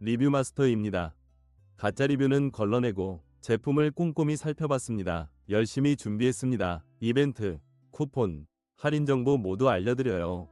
리뷰 마스터입니다. 가짜 리뷰는 걸러내고 제품을 꼼꼼히 살펴봤습니다. 열심히 준비했습니다. 이벤트, 쿠폰, 할인 정보 모두 알려드려요.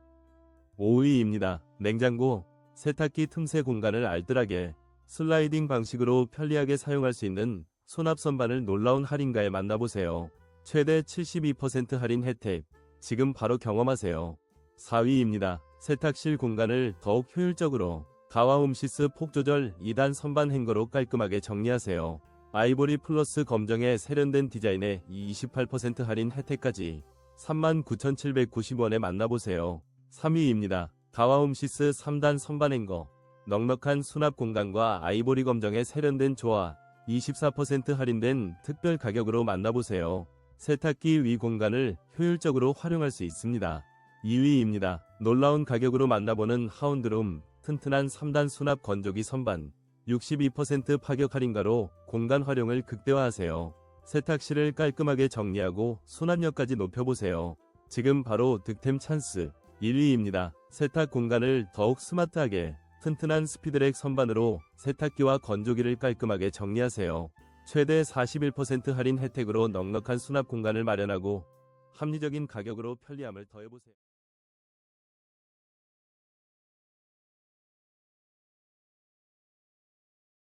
5위입니다. 냉장고, 세탁기 틈새 공간을 알뜰하게 슬라이딩 방식으로 편리하게 사용할 수 있는 수납 선반을 놀라운 할인가에 만나보세요. 최대 72% 할인 혜택. 지금 바로 경험하세요. 4위입니다. 세탁실 공간을 더욱 효율적으로 가와홈시스 폭 조절 2단 선반 행거로 깔끔하게 정리하세요. 아이보리 플러스 검정의 세련된 디자인에 이28% 할인 혜택까지 39,790원에 만나보세요. 3위입니다. 가와홈시스 3단 선반 행거 넉넉한 수납 공간과 아이보리 검정의 세련된 조화 24% 할인된 특별 가격으로 만나보세요. 세탁기 위 공간을 효율적으로 활용할 수 있습니다. 2위입니다. 놀라운 가격으로 만나보는 하운드룸 튼튼한 3단 수납 건조기 선반 62% 파격 할인가로 공간 활용을 극대화하세요. 세탁실을 깔끔하게 정리하고 수납력까지 높여보세요. 지금 바로 득템 찬스 1위입니다. 세탁 공간을 더욱 스마트하게 튼튼한 스피드렉 선반으로 세탁기와 건조기를 깔끔하게 정리하세요. 최대 41% 할인 혜택으로 넉넉한 수납 공간을 마련하고 합리적인 가격으로 편리함을 더해보세요.